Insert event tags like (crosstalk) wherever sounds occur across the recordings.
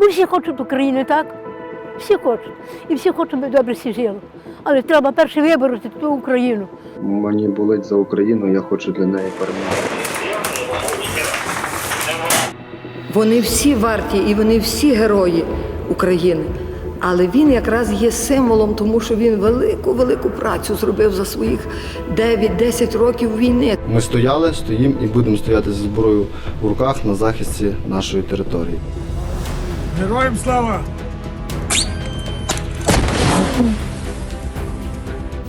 Бо всі хочуть України, так? Всі хочуть. І всі хочуть, щоб добре всі жили. Але треба перше вибороти ту Україну. Мені болить за Україну, я хочу для неї перемоги. Вони всі варті і вони всі герої України. Але він якраз є символом, тому що він велику велику працю зробив за своїх 9-10 років війни. Ми стояли, стоїмо і будемо стояти зі зброєю в руках на захисті нашої території. Героям слава!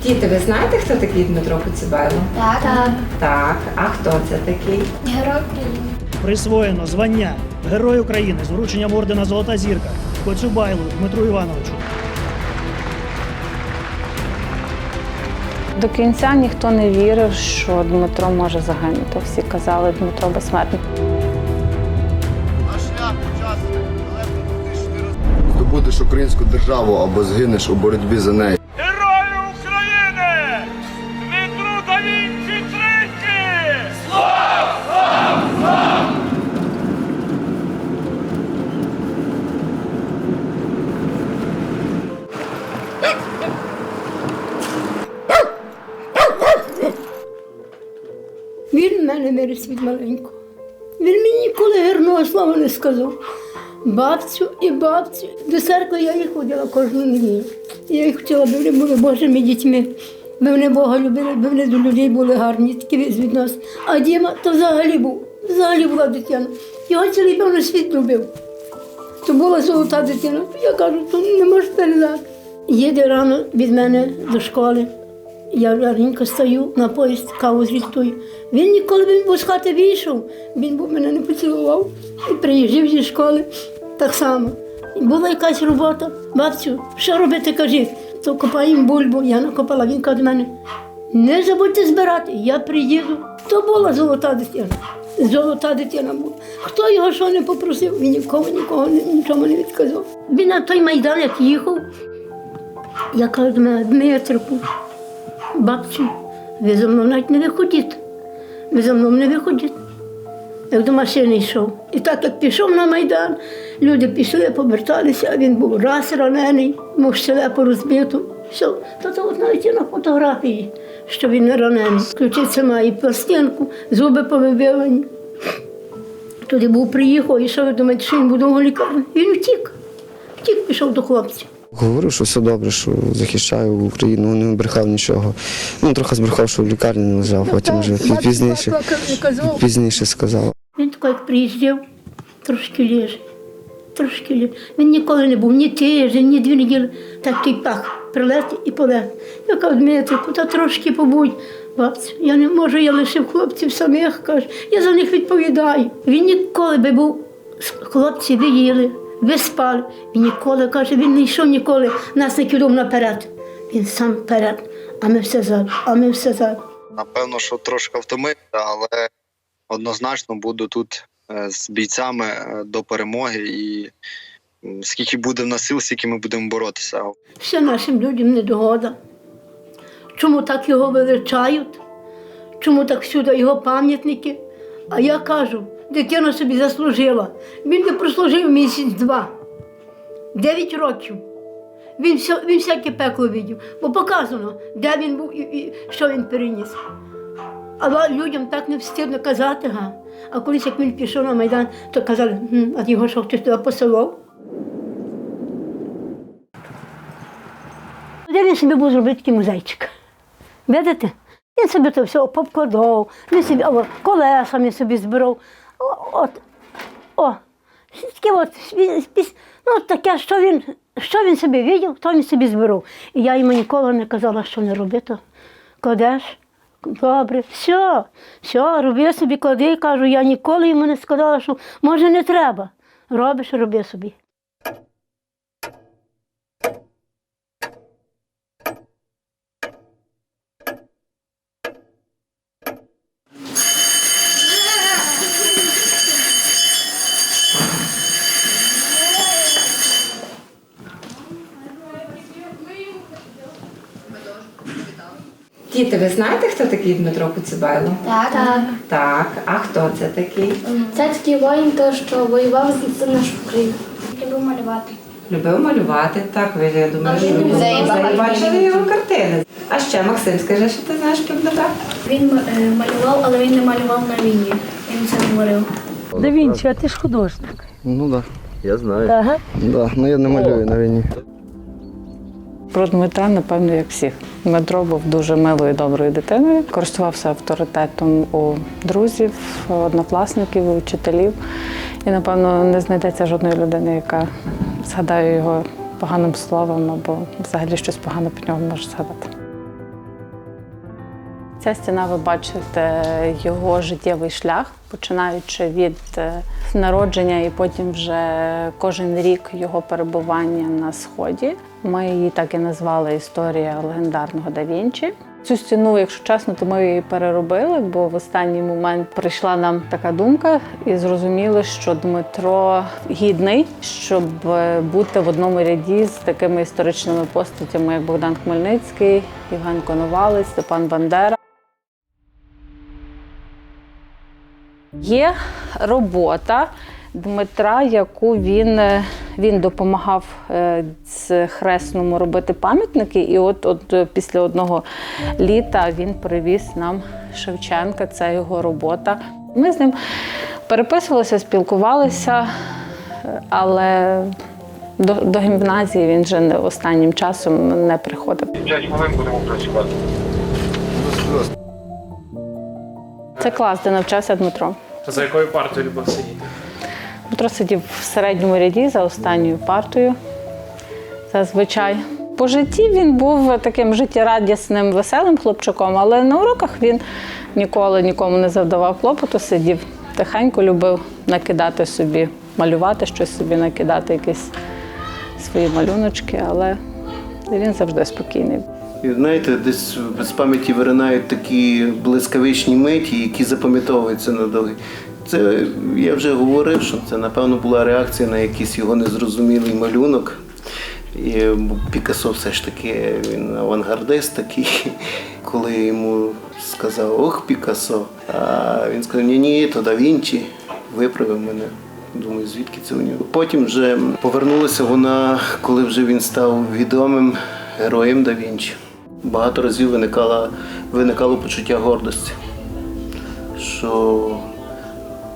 Діти, ви знаєте, хто такий Дмитро Коцюбайло? Так. так. Так. А хто це такий? Герой України. Присвоєно звання Герой України з врученням ордена Золота зірка Коцюбайлу Дмитру Івановичу. До кінця ніхто не вірив, що Дмитро може загинути. Всі казали, Дмитро безсмертний. Здобудеш українську державу або згинеш у боротьбі за неї. Герою України! Дмитру да Вінчі тричі! Він в мене виріс від маленького. Він мені ніколи гарного слова не сказав. Бабцю і бабцю. До церкви я їх ходила кожну неділю. Я їх хотіла, аби вони були Божими дітьми. Би вони Бога любили, би вони до людей були гарні, такі від нас. А Діма то взагалі був, взагалі була дитина. Його цілий певно світ любив. То була золота дитина. Я кажу, то не можеш передати. Їде рано від мене до школи. Я раненько стою на поїзд, каву зріхтую. Він ніколи б з хати вийшов, він мене не поцілував і приїжджав зі школи так само. Була якась робота, бабцю, що робити, кажіть, то копаємо бульбу, я накопала, він каже мене, не забудьте збирати, я приїду. То була золота дитина. Золота дитина була. Хто його що не попросив, він нікого нікого ні- нічому не відказав. Він на той майдан, як їхав, я кажу до мене, Дмитрику, бабцю, ви за мною навіть не виходіть. Ви за мною не виходіть. Як до машини йшов. І так як пішов на Майдан, люди пішли, поверталися, а він був раз ранений, мов щелепу розбиту. Все, то це от навіть є на фотографії, що він не ранений. Ключиця має пластинку, зуби повибивані. Туди був приїхав, і що ви думаєте, що він буде в лікарні? Він втік. Втік, пішов до хлопців. Говорив, що все добре, що захищаю Україну, не брехав нічого. Ну, трохи збрехав, що в лікарні не лежав, потім вже пізніше, пізніше сказав. Як приїздив, трошки лежить, трошки лежить. Він ніколи не був ні тиждень, ні дві неділі. Такий пах, прилети і полети. Я кажу, Дмитрику, та трошки побудь. Бабцю, я не можу, я лишив хлопців самих, каже, я за них відповідаю. Він ніколи би був, хлопці ви їли, ви спали. Він ніколи, каже, він не йшов ніколи, нас не кидав наперед. Він сам вперед, а ми все ззаду, а ми все ззаду. Напевно, що трошки втомився, але однозначно буду тут е, з бійцями е, до перемоги. І скільки буде в нас сил, стільки ми будемо боротися. Все нашим людям недогода. Чому так його величають? Чому так всюди його пам'ятники? А я кажу, дитина собі заслужила. Він не прослужив місяць-два, дев'ять років. Він, все, він всяке пекло видів, бо показано, де він був і, і що він переніс. Але людям так не встидно казати, га. А колись як він пішов на Майдан, то казали, а його що хтось туди посилав? Де він собі був зробити такий музейчик? Видите? Він собі то все попкладав, він собі о, колесами собі збирав. От, о, таке от, ну, таке, що він, що він собі видів, то він собі збирав. І я йому ніколи не казала, що не робити. Кладеш, добре, все, все, роби собі, клади, кажу, я ніколи йому не сказала, що може не треба. Робиш, роби собі. Діти, ви знаєте, хто такий Дмитро Коцюбайло? Так. так. Так, а хто це такий? Це такий воїн, то, що воював за нашу Україну. Любив малювати. Любив малювати, так, ви я думаю, що ви бачили його картини. А ще, Максим, скажи, що ти знаєш про Дмитра? Він е, малював, але він не малював на війні. Він це говорив. Да Вінчі, а ти ж художник. Ну так. Я знаю. Ага. Да. Ну я не малюю на війні. Про Дмитра, напевно, як всіх. Дмитро був дуже милою, доброю дитиною, користувався авторитетом у друзів, однокласників, і вчителів. І, напевно, не знайдеться жодної людини, яка згадає його поганим словом або взагалі щось погане про нього може згадати. Ця стіна, ви бачите його життєвий шлях, починаючи від е, народження і потім вже кожен рік його перебування на сході. Ми її так і назвали Історія легендарного да Вінчі. Цю стіну, якщо чесно, то ми її переробили, бо в останній момент прийшла нам така думка, і зрозуміли, що Дмитро гідний, щоб е, бути в одному ряді з такими історичними постатями, як Богдан Хмельницький, Євген Коновалець, Степан Бандера. Є робота Дмитра, яку він, е, він допомагав е, з хресному робити пам'ятники. І от, от е, після одного літа він привіз нам Шевченка, це його робота. Ми з ним переписувалися, спілкувалися, але до, до гімназії він вже не- останнім часом не приходив. Це клас, де навчався Дмитро. За якою партою любив сидіти? Дмитро сидів в середньому ряді за останньою партою. Зазвичай. По житті він був таким життєрадісним, веселим хлопчиком, але на уроках він ніколи нікому не завдавав клопоту, сидів тихенько, любив накидати собі, малювати щось собі, накидати якісь свої малюночки, але він завжди спокійний. І знаєте, десь з пам'яті виринають такі блискавичні миті, які запам'ятовуються надовго. Це я вже говорив, що це напевно була реакція на якийсь його незрозумілий малюнок. І Пікассо все ж таки він авангардист такий. (laughs) Коли йому сказав Ох, Пікассо, а він сказав, ні, ні, то да Вінчі, виправив мене. Думаю, звідки це у нього. Потім вже повернулася вона, коли вже він став відомим героєм да Вінчі. Багато разів виникало, виникало почуття гордості, що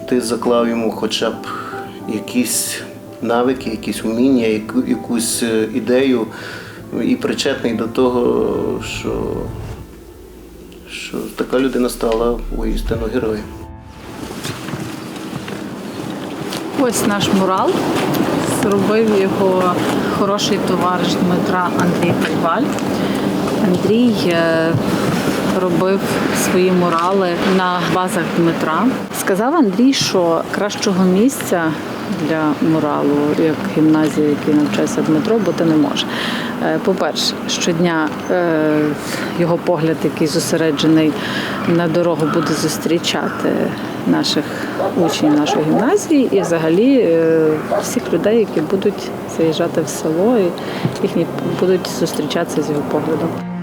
ти заклав йому хоча б якісь навики, якісь уміння, яку- якусь е, ідею і причетний до того, що, що така людина стала воістину героєм. Ось наш мурал. Зробив його хороший товариш Дмитра Андрій Підваль. Андрій е, робив свої мурали на базах Дмитра. Сказав Андрій, що кращого місця для муралу, як гімназія, в якій навчався Дмитро, бути не може. Е, По-перше, щодня е, його погляд, який зосереджений на дорогу, буде зустрічати наших учнів нашої гімназії і взагалі всіх людей, які будуть заїжджати в село, і їхні будуть зустрічатися з його поглядом.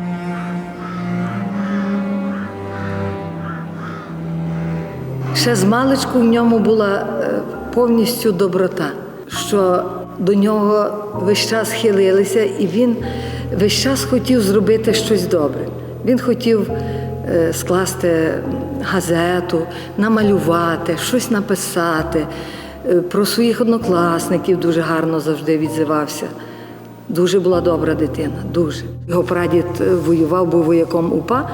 Ще з маличку в ньому була е, повністю доброта, що до нього весь час хилилися, і він весь час хотів зробити щось добре. Він хотів е, скласти газету, намалювати, щось написати. Е, Про своїх однокласників дуже гарно завжди відзивався. Дуже була добра дитина, дуже. Його прадід воював, був вояком УПА,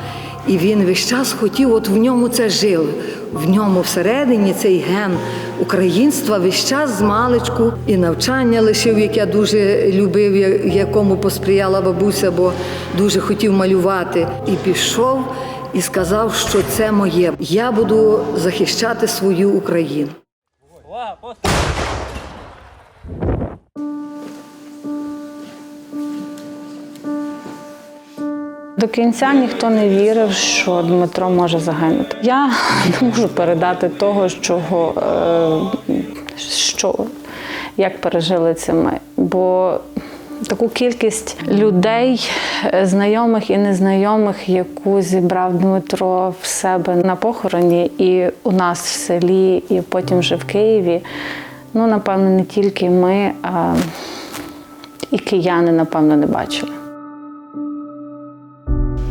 і він весь час хотів, от в ньому це жило. В ньому всередині цей ген українства весь час з маличку і навчання лишив, яке я дуже любив, якому посприяла бабуся, бо дуже хотів малювати. І пішов і сказав, що це моє. Я буду захищати свою Україну. До кінця ніхто не вірив, що Дмитро може загинути. Я (laughs) не можу передати того, чого, е, що, як пережили це ми. Бо таку кількість людей, е, знайомих і незнайомих, яку зібрав Дмитро в себе на похороні, і у нас в селі, і потім вже в Києві. Ну, напевно, не тільки ми, а і кияни, напевно, не бачили.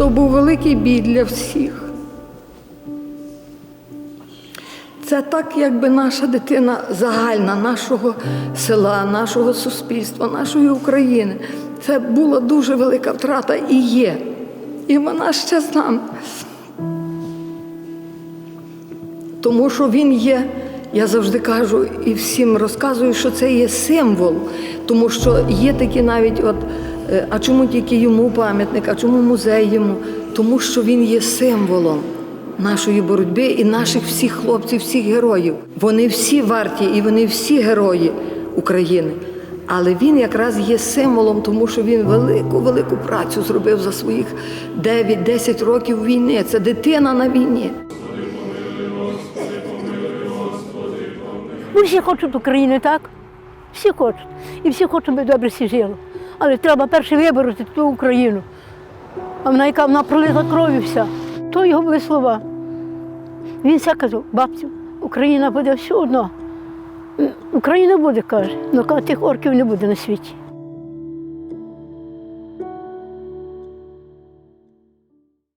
То був великий біль для всіх. Це так, якби наша дитина загальна, нашого села, нашого суспільства, нашої України. Це була дуже велика втрата і є. І вона ще з нами. Тому що він є, я завжди кажу і всім розказую, що це є символ. Тому що є такі навіть, от, а чому тільки йому пам'ятник, а чому музей йому? Тому що він є символом нашої боротьби і наших всіх хлопців, всіх героїв. Вони всі варті і вони всі герої України. Але він якраз є символом, тому що він велику, велику працю зробив за своїх 9-10 років війни. Це дитина на війні. Всі хочуть України, так? Всі хочуть. І всі хочуть, щоб добре всі жили. Але треба перше вибороти ту Україну. А вона, яка вона пролила кров'ю вся. То його були слова. Він все казав, бабцю, Україна буде все одно. Україна буде, каже, але тих орків не буде на світі.